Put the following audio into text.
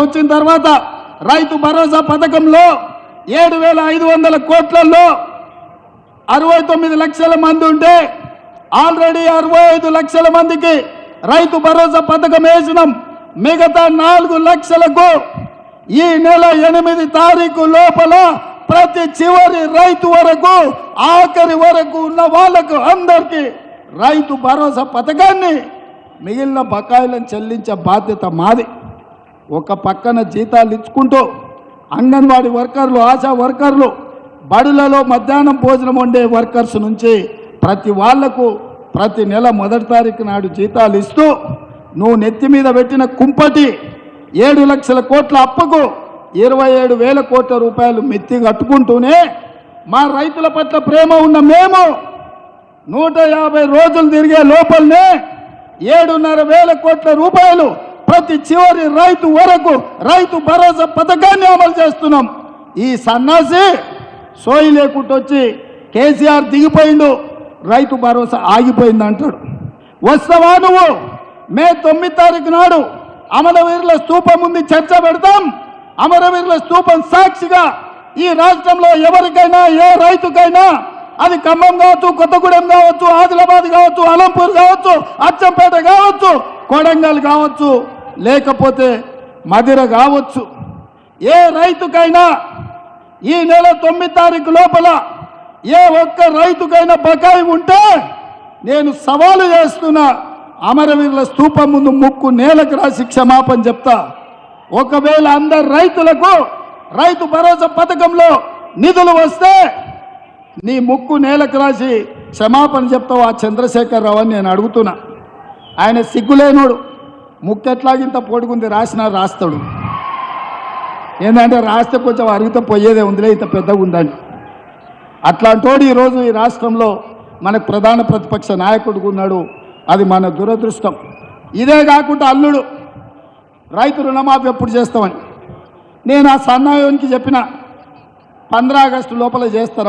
వచ్చిన తర్వాత రైతు భరోసా పథకంలో ఏడు వేల ఐదు వందల కోట్లలో అరవై తొమ్మిది లక్షల మంది ఉంటే ఆల్రెడీ అరవై ఐదు లక్షల మందికి రైతు భరోసా పథకం వేసినాం. మిగతా నాలుగు లక్షలకు ఈ నెల ఎనిమిది తారీఖు లోపల ప్రతి చివరి రైతు వరకు ఆఖరి వరకు ఉన్న వాళ్ళకు అందరికీ రైతు భరోసా పథకాన్ని మిగిలిన బకాయిలను చెల్లించే బాధ్యత మాది. ఒక పక్కన జీతాలు ఇచ్చుకుంటూ అంగన్వాడీ వర్కర్లు ఆశా వర్కర్లు బడులలో మధ్యాహ్నం భోజనం వండే వర్కర్స్ నుంచి ప్రతి వాళ్ళకు ప్రతి నెల మొదటి తారీఖు నాడు జీతాలు ఇస్తూ నువ్వు నెత్తి మీద పెట్టిన కుంపటి ఏడు లక్షల కోట్ల అప్పుకు ఇరవై ఏడు వేల కోట్ల రూపాయలు మెత్తి కట్టుకుంటూనే మా రైతుల పట్ల ప్రేమ ఉన్న మేము నూట యాభై రోజులు తిరిగే లోపలనే ఏడున్నర వేల కోట్ల రూపాయలు ప్రతి చివరి రైతు వరకు రైతు భరోసా పథకాన్ని అమలు చేస్తున్నాం. ఈ సన్నాసి సోయి లేకుండా వచ్చి కేసీఆర్ దిగిపోయిండు రైతు భరోసా ఆగిపోయింది అంటాడు. వస్తావా నువ్వు? మే తొమ్మిది తారీఖు నాడు అమరవీరుల స్తూపం ఉంది చర్చ పెడతాం. అమరవీరుల స్తూపం సాక్షిగా ఈ రాష్ట్రంలో ఎవరికైనా ఏ రైతుకైనా అది ఖమ్మం కావచ్చు కొత్తగూడెం కావచ్చు ఆదిలాబాద్ కావచ్చు అలంపూర్ కావచ్చు అచ్చంపేట కావచ్చు కొడంగల్ కావచ్చు లేకపోతే మదిర కావచ్చు. ఏ రైతుకైనా ఈ నెల తొమ్మిది తారీఖు లోపల ఏ ఒక్క రైతుకైనా బకాయి ఉంటే నేను సవాలు చేస్తున్నా అమరవీరుల స్తూపం ముందు ముక్కు నేలకు రాసి క్షమాపణ చెప్తా. ఒకవేళ అందరు రైతులకు రైతు భరోసా పథకంలో నిధులు వస్తే నీ ముక్కు నేలకు రాసి క్షమాపణ చెప్తావు ఆ చంద్రశేఖరరావు అని నేను అడుగుతున్నా. ఆయన సిగ్గులేనోడు. ముక్కు ఎట్లాగింత పొడుగుంది రాసినా రాస్తాడు. ఏంటంటే రాస్తే కొంచెం అరిగితే పోయేదే ఉందిలే ఇంత పెద్దగా ఉందని అట్లాంటోడు ఈరోజు ఈ రాష్ట్రంలో మనకు ప్రధాన ప్రతిపక్ష నాయకుడు ఉన్నాడు. అది మన దురదృష్టం. ఇదే కాకుండా అల్లుడు రైతు రుణమాఫీ ఎప్పుడు చేస్తామని. నేను ఆ సన్నాయోనికి చెప్పిన పంద్రా ఆగస్టు లోపల చేస్తారా